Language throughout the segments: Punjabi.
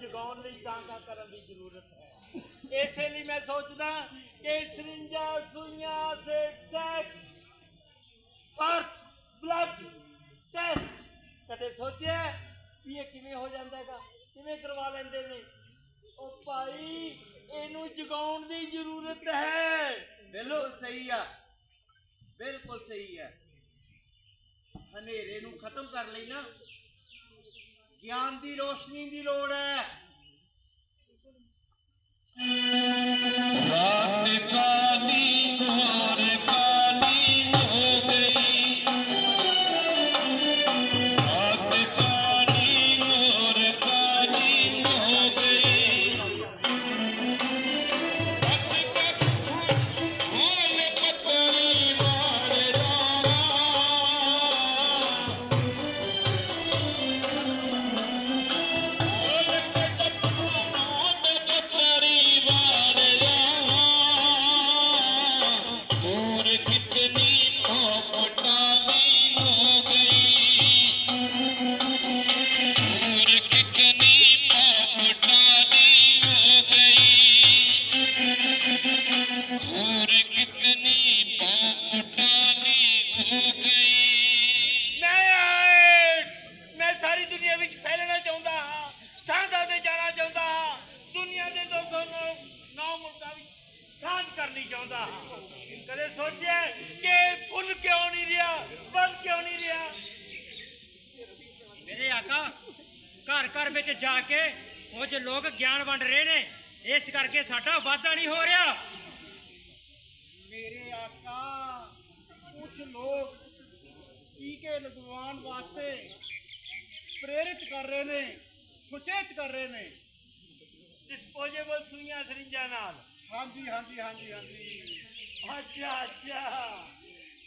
ਜਗਾਉਣ ਲਈ ਤਾਂਗਾ ਕਰਨ ਦੀ ਜ਼ਰੂਰਤ ਹੈ। ਇਸੇ ਲਈ ਮੈਂ ਸੋਚਦਾ ਕਿ ਸਰਿੰਜਾ, ਸੂਈਆਂ ਸੇ ਟੈਸਟ ਅਰਥ ਬਲੱਡ ਟੈਸਟ। ਕਦੇ ਸੋਚਿਆ ਵੀ ਇਹ ਕਿਵੇਂ ਹੋ ਜਾਂਦਾ ਹੈਗਾ? ਕਿਵੇਂ ਕਰਵਾ ਲੈਂਦੇ ਨੇ? ਉਹ ਭਾਈ, ਇਹਨੂੰ ਜਗਾਉਣ ਦੀ ਜ਼ਰੂਰਤ ਹੈ। ਬਿਲਕੁਲ ਸਹੀ ਆ। ਬਿਲਕੁਲ ਸਹੀ ਆ। ਹਨੇਰੇ ਨੂੰ ਖਤਮ ਕਰ ਲਈ ਨਾ ਗਿਆਨ ਦੀ ਰੋਸ਼ਨੀ ਦੀ ਲੋੜ ਹੈ। ਕਦੇ ਸੋਚਿਆ ਕਿ ਫੁੱਲ ਕਿਉਂ ਨਹੀਂ ਰਿਹਾ ਬਲ ਕਿਉਂ ਨਹੀਂ ਰਿਹਾ? ਮੇਰੇ ਆਕਾ ਘਰ ਘਰ ਵਿੱਚ ਜਾ ਕੇ ਕੁਝ ਲੋਕ ਗਿਆਨ ਵੰਡ ਰਹੇ ਨੇ ਇਸ ਕਰਕੇ ਸਾਡਾ ਵਾਧਾ ਨਹੀਂ ਹੋ ਰਿਹਾ। ਮੇਰੇ ਆਕਾ ਕੁਝ ਲੋਕ ਟੀਕੇ ਲਗਵਾਉਣ ਵਾਸਤੇ ਪ੍ਰੇਰਿਤ ਕਰ ਰਹੇ ਨੇ ਸੁਚੇਤ ਕਰ ਰਹੇ ਨੇ। ਡਿਸਪੋਜ਼ੇਬਲ ਸੂਈਆਂ ਸਰਿੰਜਾਂ ਨਾਲ। ਹਾਂਜੀ ਹਾਂਜੀ ਹਾਂਜੀ ਹਾਂਜੀ। ਅੱਛਾ ਅੱਛਾ।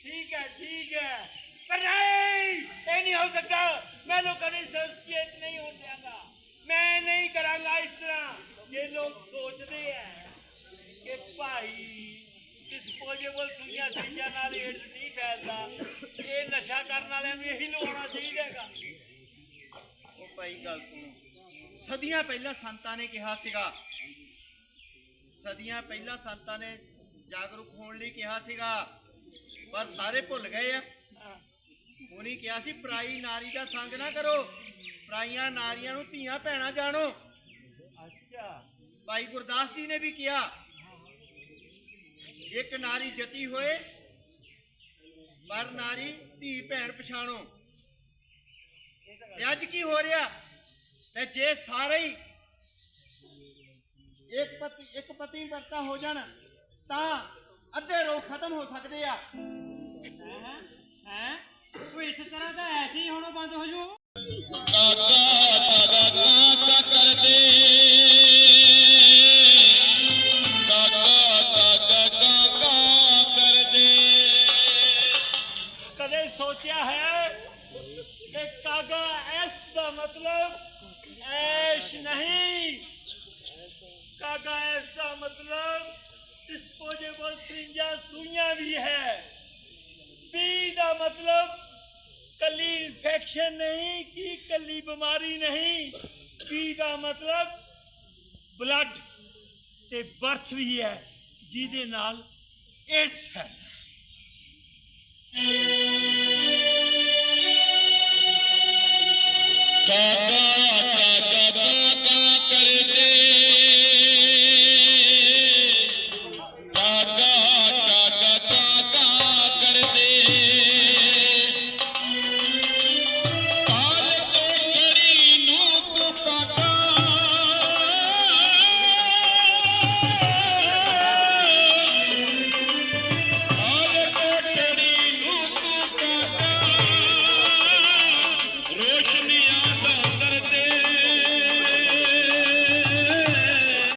ਠੀਕ ਹੈ ਠੀਕ ਹੈ। ਪਰ ਨਹੀਂ ਇਹ ਨਹੀਂ ਹੋ ਸਕਦਾ। ਮੈਂ ਲੋਕਾਂ ਨੂੰ ਸੁਚੇਤ ਨਹੀਂ ਹੋਣ ਦਿਆਂਗਾ। ਮੈਂ ਨਹੀਂ ਕਰਾਂਗਾ ਇਸ ਤਰ੍ਹਾਂ। ਜੇ ਲੋਕ ਸੋਚਦੇ ਆ ਕਿ ਭਾਈ ਡਿਸਪੋਜ਼ੇਬਲ ਸੂਈਆਂ ਸਰੀਆਂ ਨਾਲ ਏਡਸ ਨਹੀਂ ਫੈਲਦਾ। ਇਹ ਨਸ਼ਾ ਕਰਨ ਵਾਲਿਆਂ ਨੂੰ ਇਹੀ ਲਵਾਉਣਾ ਚਾਹੀਦਾ ਹੈਗਾ। ਉਹ ਭਾਈ ਗੱਲ ਸੁਣੋ। ਸਦੀਆਂ ਪਹਿਲਾਂ ਸੰਤਾਂ ਨੇ ਕਿਹਾ ਸੀਗਾ ਸਦੀਆਂ ਪਹਿਲਾਂ ਸੰਤਾਂ ਨੇ ਜਾਗਰੂਕ ਹੋਣ ਲਈ ਕਿਹਾ ਸੀਗਾ ਪਰ ਸਾਰੇ ਭੁੱਲ ਗਏ ਆ। ਉਹਨੇ ਕਿਹਾ ਸੀ ਪਰਾਈ ਨਾਰੀ ਦਾ ਸੰਗ ਨਾ ਕਰੋ ਪਰਾਈਆਂ ਨਾਰੀਆਂ ਨੂੰ ਧੀਆਂ ਭੈਣਾਂ ਜਾਣੋ। ਅੱਛਾ। ਭਾਈ ਗੁਰਦਾਸ ਜੀ ਨੇ ਵੀ ਕਿਹਾ ਇੱਕ ਨਾਰੀ ਜਤੀ ਹੋਏ ਪਰ ਨਾਰੀ ਧੀ ਭੈਣ ਪਛਾਣੋ। ਅੱਜ ਕੀ ਹੋ ਰਿਹਾ? ਤੇ ਜੇ ਸਾਰੇ ਹੀ ਇੱਕ ਪਤੀ ਇੱਕ ਪਤੀ ਵਰਤਾ ਹੋ ਜਾਣ, ਤਾਂ ਅੱਧੇ ਰੋਗ ਖਤਮ ਹੋ ਸਕਦੇ ਆ। ਹੈ? ਹੈ? ਉਹ ਇਸ ਤਰ੍ਹਾਂ ਤਾਂ ਐਸੀ ਹੁਣ ਬੰਦ ਹੋ ਜੂ। ਕਾਕਾ ਕਾਕਾ ਕਰਦੇ ਕਦੇ ਸੋਚਿਆ ਹੈ ਕਿ ਕਾਗਾ ਐਸ ਦਾ ਮਤਲਬ ਐਸ਼ ਨਹੀਂ? ਕਾਗਾ ਐਸ ਦਾ ਮਤਲਬ ਡਿਸਪੋਜ਼ੇਬਲ ਸਰਿੰਜਾਂ ਸੂਈਆਂ ਵੀ ਹੈ ਪੀ ਦਾ ਮਤਲਬ ਕੱਲੀ ਇਨਫੈਕਸ਼ਨ ਨਹੀਂ ਕਿ ਕੱਲੀ ਬਿਮਾਰੀ ਨਹੀਂ ਪੀ ਦਾ ਮਤਲਬ ਬਲੱਡ ਤੇ ਬਰਥ ਵੀ ਹੈ ਜਿਹਦੇ ਨਾਲ ਏਡਸ ਫੈਲਦਾ ਕਾਕਾ ਕਾਕਾ